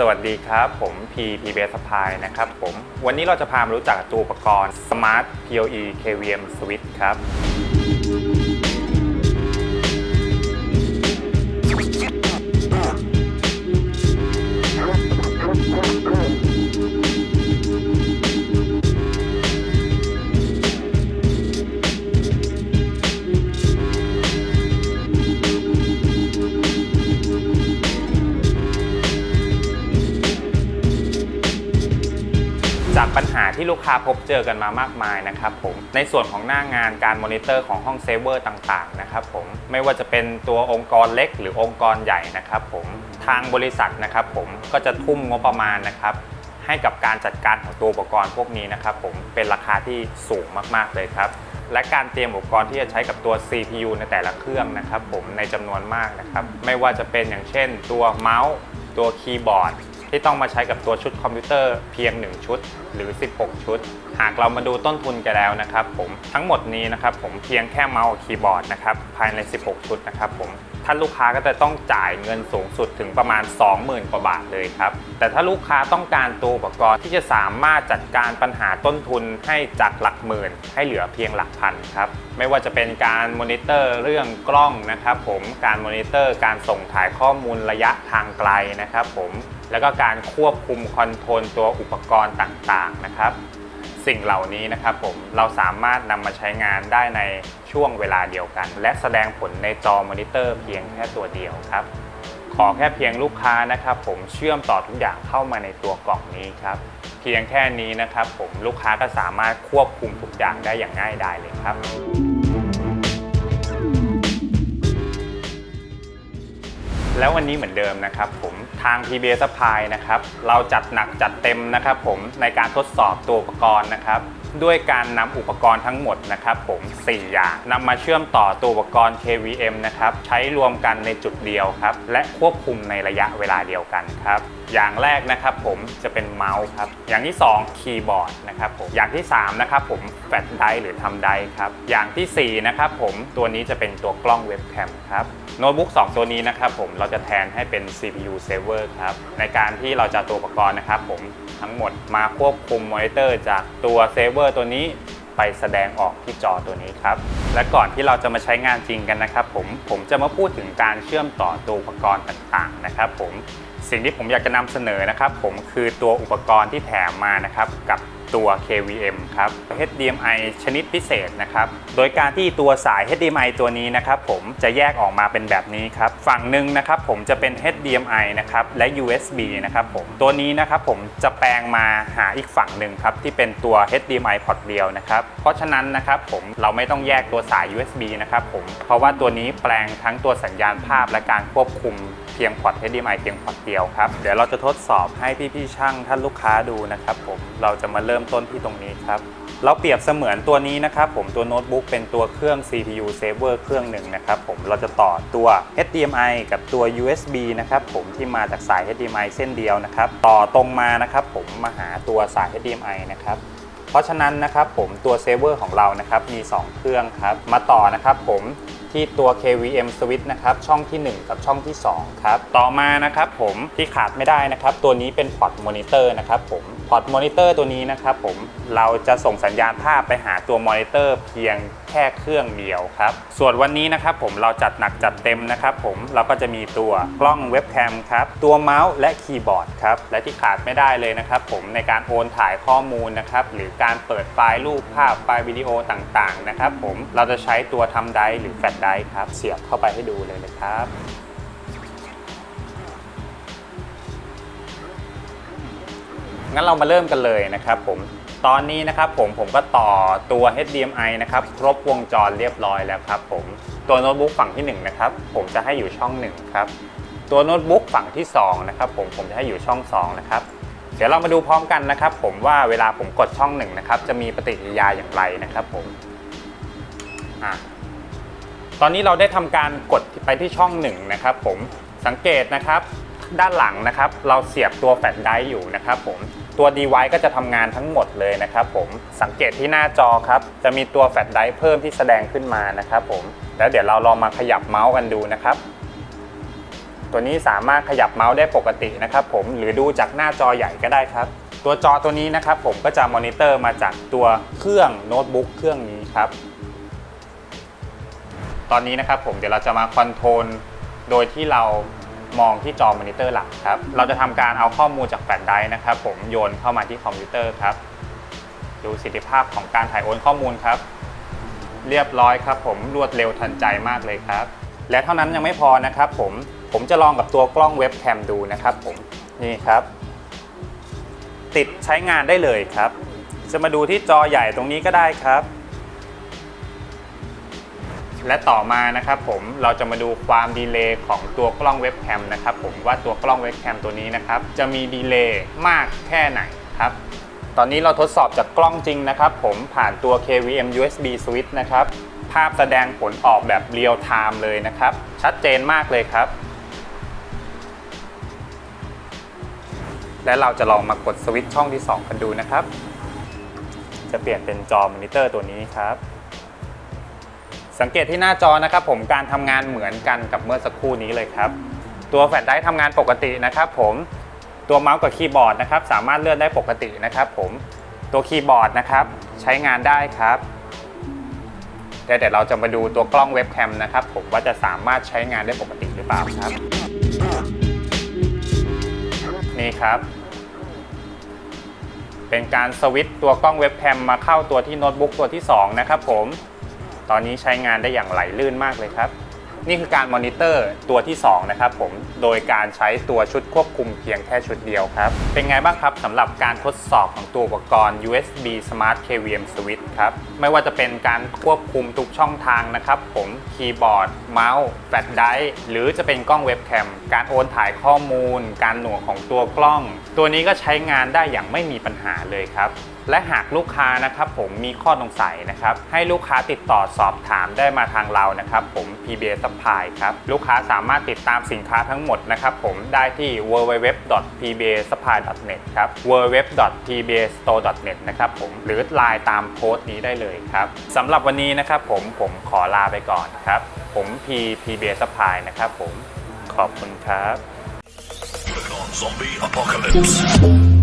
สวัสดีครับ ผม P P b s Supply นะครับผม วันนี้เราจะพามารู้จักตัวอุปกรณ์ Smart PoE KVM Switch ครับ จากปัญหาที่ลูกค้าพบเจอกันมามากมายนะครับผมในส่วนของหน้างานการมอนิเตอร์ของห้องเซฟเวอร์ต่างๆนะครับผมไม่ว่าจะเป็นตัวองค์กรเล็ก หรือองค์กรใหญ่นะครับผมทางบริษัทนะครับผมก็จะทุ่มงบประมาณนะครับให้กับการจัดการของตัวอุปกรณ์พวกนี้นะครับผมเป็นราคาที่สูงมากๆเลยครับ และการเตรียมอุปกรณ์ที่จะใช้กับตัว CPU ในแต่ละเครื่องนะครับผมในจำนวนมากนะครับ ไม่ว่าจะเป็นอย่างเช่น ตัวเมาส์ ตัวคีย์บอร์ด ที่ต้องมาใช้กับตัวชุดคอมพิวเตอร์เพียง 1 ชุด หรือ 16 ชุด หากเรามาดูต้นทุนกันแล้วนะครับผมทั้งหมดนี้นะครับผมเพียงแค่เมาส์คีย์บอร์ดนะครับภายใน 16 ชุดนะครับผมท่านลูกค้าก็จะต้องจ่ายเงินสูงสุดถึงประมาณ 20,000 กว่าบาทเลยครับ แต่ถ้าลูกค้าต้องการตัวอุปกรณ์ที่จะสามารถจัดการปัญหาต้นทุนให้จากหลักหมื่น ให้เหลือเพียงหลักพันครับ ไม่ว่าจะเป็นการมอนิเตอร์เรื่องกล้องนะครับผม การมอนิเตอร์การส่งถ่ายข้อมูลระยะทางไกลนะครับผม แล้วก็การควบคุมคอนโทรลตัวอุปกรณ์ต่างๆนะครับ สิ่งเหล่านี้นะครับผมเราสามารถนำมาใช้งานได้ในช่วงเวลาเดียวกัน และแสดงผลในจอมอนิเตอร์เพียงแค่ตัวเดียวครับขอแค่เพียงลูกค้านะครับผมเชื่อมต่อทุกอย่างเข้ามาในตัวกล่องนี้ครับ เพียงแค่นี้นะครับผมลูกค้าก็สามารถควบคุมทุกอย่างได้อย่างง่ายดายเลยครับ แล้ววันนี้เหมือนเดิมนะครับผม ทาง PBS Supply นะครับ เราจัดหนักจัดเต็มนะครับผมในการทดสอบตัวอุปกรณ์นะครับ ด้วยการนำอุปกรณ์ทั้งหมดนะครับผม 4 อย่างนำมาเชื่อมต่อตัวอุปกรณ์ KVM นะครับ ใช้รวมกันในจุดเดียวครับ และควบคุมในระยะเวลาเดียวกันครับ อย่างแรกนะครับผมจะเป็นเมาส์ครับ อย่างที่ 2 คีย์บอร์ดนะครับผม อย่างที่ 3 นะครับผมแฟลชไดหรือทำไดครับ อย่างทีสี่4 นะครับผมตัวนี้จะเป็นตัวกล้องเว็บแคมครับโน้ตบุ๊ก2 ตัวนี้นะครับผมเราจะแทนให้เป็น CPU saver ครับ ในการที่เราจะตัวอุปกรณ์นะครับผมทั้งหมดมาควบคุมมอนิเตอร์จากตัว saver ตัวนี้ไปแสดงออกที่จอตัวนี้ครับ และก่อนที่เราจะมาใช้งานจริงกันนะครับผม ผมจะมาพูดถึงการเชื่อมต่อตัวอุปกรณ์ต่างๆนะครับผม สิ่งที่ผมอยากจะนำเสนอนะครับ ผมคือตัวอุปกรณ์ที่แถมมานะครับกับ ตัว KVM ครับ HDMI ชนิดพิเศษนะครับ โดยการที่ตัวสาย HDMI ตัวนี้นะครับผมจะแยกออกมาเป็นแบบนี้ครับ ฝั่งหนึ่งนะครับผมจะเป็น HDMI นะครับและ USB นะครับผม ตัวนี้นะครับผมจะแปลงมาหาอีกฝั่งหนึ่งครับที่เป็นตัว HDMI พอร์ตเดียวนะครับ เพราะฉะนั้นนะครับผมเราไม่ต้องแยกตัวสาย USB นะครับผม เพราะว่าตัวนี้แปลงทั้งตัวสัญญาณภาพและการควบคุมเพียงพอร์ต HDMI เพียงพอร์ตเดียวครับ เดี๋ยวเราจะทดสอบให้พี่ๆช่างท่านลูกค้าดูนะครับผม เราจะมาเริ่มมต้นที่ตรงนี้ครับ เราเปรียบเสมือนตัวนี้นะครับผมตัวโน้ตบุ๊กเป็นตัวเครื่อง CPU saver เครื่องหนึ่งนะครับผมเราจะต่อตัว HDMI กับตัว USB นะครับผมที่มาจากสาย HDMI เส้นเดียวนะครับ ต่อตรงมานะครับผมมาหาตัวสาย HDMI นะครับเพราะฉะนั้นนะครับผมตัวเซเวอร์ของเรานะครับมี 2 เครื่องครับมาต่อนะครับผม ที่ตัว KVM switch นะครับช่องที่ 1 กับช่องที่ 2 ครับ ต่อมานะครับผมที่ขาดไม่ได้นะครับ ตัวนี้เป็นพอร์ตมอนิเตอร์นะครับผมพอร์ตมอนิเตอร์ตัวนี้นะครับผมเราจะส่งสัญญาณภาพไปหาตัวมอนิเตอร์เพียงแค่เครื่องเดียวครับ ส่วนวันนี้นะครับผมเราจัดหนักจัดเต็มนะครับผมเราก็จะมีตัวกล้องเว็บแคมครับตัวเมาส์และคีย์บอร์ดครับและที่ขาดไม่ได้เลยนะครับผมในการโอนถ่ายข้อมูลนะครับหรือการเปิดไฟล์รูปภาพไฟล์วิดีโอต่างๆนะครับผมเราจะใช้ตัวทำไดร์หรือแฟลชไดร์ครับ เสียบเข้าไปให้ดูเลยนะครับ งั้นเรามาเริ่มกันเลยนะครับผม ตอนนี้นะครับผมผมก็ต่อตัว HDMI นะครับ ครบวงจรเรียบร้อยแล้วครับผมตัวโน้ตบุ๊กฝั่งที่ 1 นะครับ ผมจะให้อยู่ช่อง 1 ครับ ตัวโน้ตบุ๊กฝั่งที่ 2 นะครับ ผมผมจะให้อยู่ช่อง 2 นะครับเดี๋ยวเรามาดูพร้อมกันนะครับ ผมว่าเวลาผมกดช่อง1นะครับ จะมีปฏิกิริยาอย่างไรนะครับผมอะ ตอนนี้เราได้ทำการกดไปที่ช่อง1นะครับผมสังเกตนะครับด้านหลังนะครับ เราเสียบตัวแฟลชไดรฟ์อยู่นะครับผมตัว device ก็จะทำงานทั้งหมดเลยนะครับผมสังเกตที่หน้าจอครับ จะมีตัวแฟลชไดรฟ์เพิ่มที่แสดงขึ้นมานะครับผมแล้วเดี๋ยวเราลองมาขยับเมาส์กันดูนะครับตัวนี้สามารถขยับเมาส์ได้ปกตินะครับผมหรือดูจากหน้าจอใหญ่ก็ได้ครับ ตัวจอตัวนี้นะครับผมก็จะมอนิเตอร์มาจากตัวเครื่องโน้ตบุ๊กเครื่องนี้ครับ ตอนนี้นะครับผมเดี๋ยวเราจะมาคอนโทรลโดยที่เรามองที่จอมอนิเตอร์หลักครับ เราจะทำการเอาข้อมูลจากแฟลชไดร์นะครับผมโยนเข้ามาที่คอมพิวเตอร์ครับ ดูสิทธิภาพของการถ่ายโอนข้อมูลครับ เรียบร้อยครับ ผมรวดเร็วทันใจมากเลยครับ และเท่านั้นยังไม่พอนะครับ ผมผมจะลองกับตัวกล้องเว็บแคมดูนะครับผมนี่ครับ ติดใช้งานได้เลยครับ จะมาดูที่จอใหญ่ตรงนี้ก็ได้ครับ และต่อมานะครับผมเราจะมาดูความดีเลย์ของตัวกล้องเว็บแคมนะครับผมว่าตัวกล้องเว็บแคมตัวนี้นะครับจะมีดีเลย์มากแค่ไหนครับตอนนี้เราทดสอบจากกล้องจริงนะครับผมผ่านตัว KVM USB switch นะครับภาพแสดงผลออกแบบเรียลไทม์เลยนะครับ ชัดเจนมากเลยครับ และเราจะลองมากดสวิตช์ช่องที่ 2 กันดูนะครับ จะเปลี่ยนเป็นจอมอนิเตอร์ตัวนี้ครับ สังเกตที่หน้าจอนะครับผมการทำงานเหมือนกันกับเมื่อสักครู่นี้เลยครับ ตัวแฟลชไดรฟ์ทำงานปกตินะครับผมตัวเมาส์กับคีย์บอร์ดนะครับสามารถเลื่อนได้ปกตินะครับผมตัวคีย์บอร์ดนะครับใช้งานได้ครับเดี๋ยวเดี๋ยวเราจะมาดูตัวกล้องเว็บแคมนะครับผมว่าจะสามารถใช้งานได้ปกติหรือเปล่าครับ นี่ครับ เป็นการสวิตตัวกล้องเว็บแคมมาเข้าตัวที่โน้ตบุ๊กตัวที่ 2 นะครับผม ตอนนี้ใช้งานได้อย่างไหลลื่นมากเลยครับ นี่คือการมอนิเตอร์ตัวที่ 2 นะครับผม โดยการใช้ตัวชุดควบคุมเพียงแค่ชุดเดียวครับ เป็นไงบ้างครับสำหรับการทดสอบของตัวอุปกรณ์ USB Smart KVM Switch ครับ ไม่ว่าจะเป็นการควบคุมทุกช่องทางนะครับผมคีย์บอร์ด เมาส์แฟลชไดร์หรือจะเป็นกล้องเว็บแคม การโอนถ่ายข้อมูล การหน่วงของตัวกล้อง ตัวนี้ก็ใช้งานได้อย่างไม่มีปัญหาเลยครับ และหากลูกค้านะครับผมมีข้อสงสัยนะครับให้ลูกค้าติดต่อสอบถามได้มาทางเรานะครับผม PBA Supply ครับลูกค้าสามารถติดตามสินค้าทั้งหมดนะครับผมได้ที่ www.pbasupply.net ครับ www.pbastore.net นะครับผมหรือไลน์ตามโพสต์นี้ได้เลยครับสำหรับวันนี้นะครับผมผมขอลาไปก่อนครับ ผม P PBA Supply นะครับผมขอบคุณครับ Zombie Apocalypse.